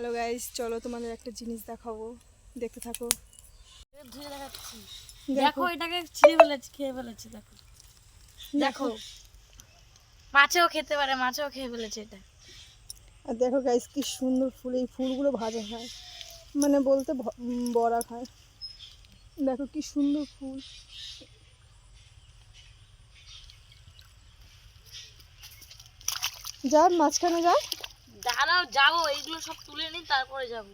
Hello guys চলো তোমাদের একটা জিনিস দেখাবো। দেখতে থাকো। দেখো। এটাকে ছিঁড়ে ফেলেছি খেয়ে ফেলেছি দেখো। দেখো। মাছেও খেতে পারে মাছেও খেয়ে ফেলেছে এটা। আর দেখো গাইস কি সুন্দর ফুল এই ফুলগুলো ভাজা হয়। মানে বলতে বড়া খায় দেখো কি সুন্দর ফুল। যা মাঝখানে যা। দাঁড়াও যাব এইগুলো সব তুলে নিই তারপরে যাব।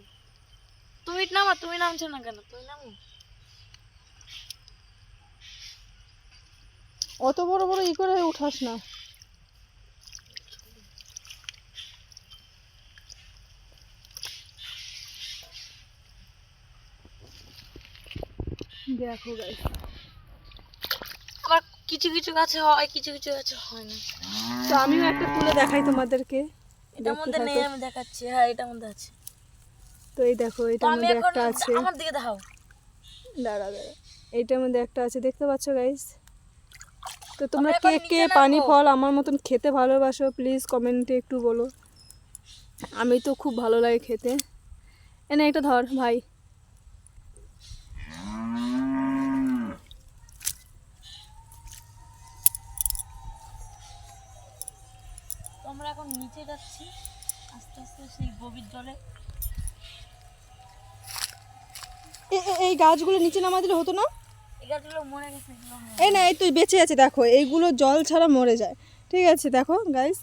তুমি নামা তুমি নামছো না কেন? তুমি নামো? অত বড় বড় ই করে উঠাস না। দেখো গাইস আবার কিছু কিছু গাছে হয় কিছু কিছু গাছে হয় না। তো আমিও একটা তুলে দেখাই তোমাদেরকে। এটার মধ্যে নেই আমি দেখাচ্ছি। হ্যাঁ এটার মধ্যে আছে। তো এই দেখো এটার মধ্যে একটা আছে। আমার দিকে দাও দাঁড়া দাঁড়া। এইটার মধ্যে একটা আছে দেখতে পাচ্ছ গাইস তো তোমরা কে কে পানি ফল আমার মতন খেতে ভালোবাসো প্লিজ কমেন্টে একটু বলো। আমি তো খুব ভালো লাগে খেতে। এনে একটা ধর ভাই। আমরা এখন নিচে যাচ্ছি। আস্তে আস্তে সেই গভীর জলে। এই গাছগুলো নিচে নামা দিলে হতো না? এই গাছগুলো মরে গেছে। এই না এই তো বেঁচে আছে দেখো। এইগুলো জল ছাড়া মরে যায়। ঠিক আছে দেখো গাইস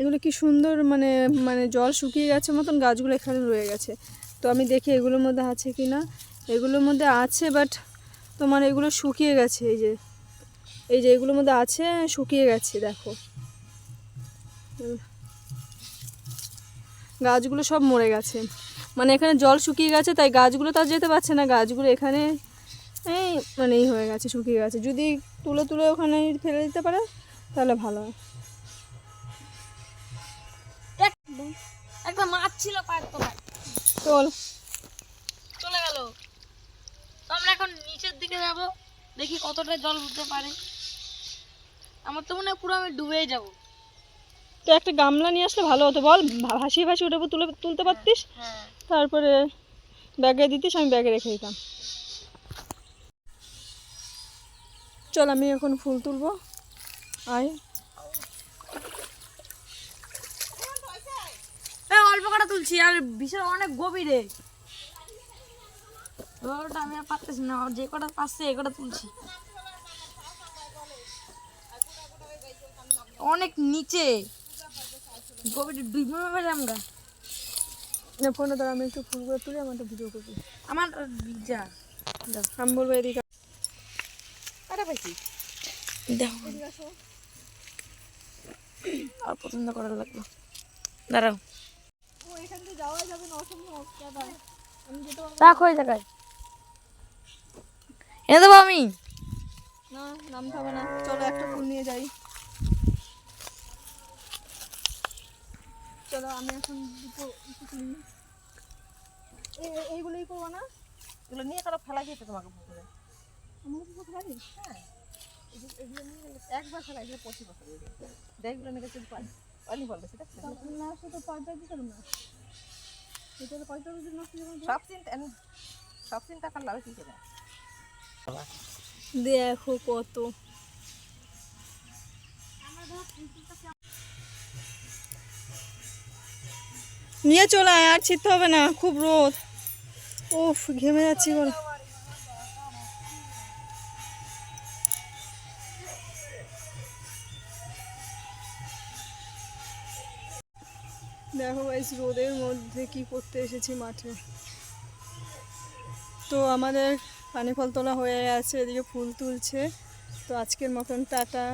এগুলো কি সুন্দর মানে মানে জল শুকিয়ে গেছে মতন গাছগুলো এখানে রয়ে গেছে। তো আমি দেখি এগুলোর মধ্যে আছে কি না এগুলোর মধ্যে আছে বাট তোমার এগুলো শুকিয়ে গেছে এই যে। এই যে এগুলোর মধ্যে আছে শুকিয়ে গেছে দেখো। গাছগুলো সব মরে গেছে। মানে এখানে জল শুকিয়ে গেছে তাই গাছগুলো তো যেতে পারছে না। গাছগুলো এখানে এই মানে এই হয়ে গেছে শুকিয়ে গেছে। যদি তুলে তুলে ওখানে ফেলে দিতে পারে তাহলে ভালো হয়। একটা মাছ ছিল চল। চলে গেল। তো আমরা এখন নিচের দিকে যাব দেখি কতটা জল উঠতে পারে। আমার তো মনে হয় পুরো আমি ডুবেই যাব। তো একটা গামলা নিয়ে আসলে ভালো হতো। বল ভাসিয়ে ভাসিয়ে ওটার উপর তুলে তুলতে পারতিস? হ্যাঁ। তারপরে ব্যাগে দিতিস আমি ব্যাগে রেখে দিতাম। চল আমি এখন ফুল তুলবো। আয়। অল্প কটা তুলছি আর বিশাল অনেক গভীরে। ওটা আমি আর পারতেছি না আর যে কটা পাচ্ছে এ কটা তুলছি। অনেক নিচে। গভীরে ডুবে মেরে আমরা না ফোনটা দ্বারা আমি একটু ফুলগুলো তুলে আমার ভিডিও করবি আমার ভিজা আমি বলব এদিকে দেখো। আর পছন্দ করা লাগল দাঁড়াও। আমি যেতে রাখো ওই জায়গায়। এনে দেবো আমি। না নামতে হবে না। চলো একটা ফুল নিয়ে যাই। চলো আমি এখন দুটো এইগুলোই করব না? এগুলো নিয়ে কারও ফেলা যেতে তোমাকে পুকুরে। হ্যাঁ। এগুলো এগুলো নিয়ে একবার ফেলা এগুলো পঁচিশ বছর দেখগুলো নিয়ে গেছে পানি পানি বলবে সেটা না দিতে সব চিন্তা সব চিন্তা করলে আমি কি করে দেখো কত নিয়ে চলে আয়, আর ছিটতে হবে না, খুব রোদ। উফ, ঘেমে যাচ্ছি বল। দেখো গাইস রোদের মধ্যে কি করতে এসেছি মাঠে। তো আমাদের পানি ফল তোলা হয়ে আছে এদিকে ফুল তুলছে। তো আজকের মতন টাটা।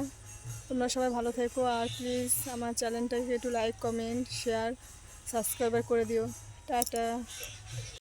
তোমরা সবাই ভালো থেকো, আর প্লিজ আমার চ্যানেলটাকে একটু লাইক কমেন্ট শেয়ার সাবস্ক্রাইব করে দিও। টাটা।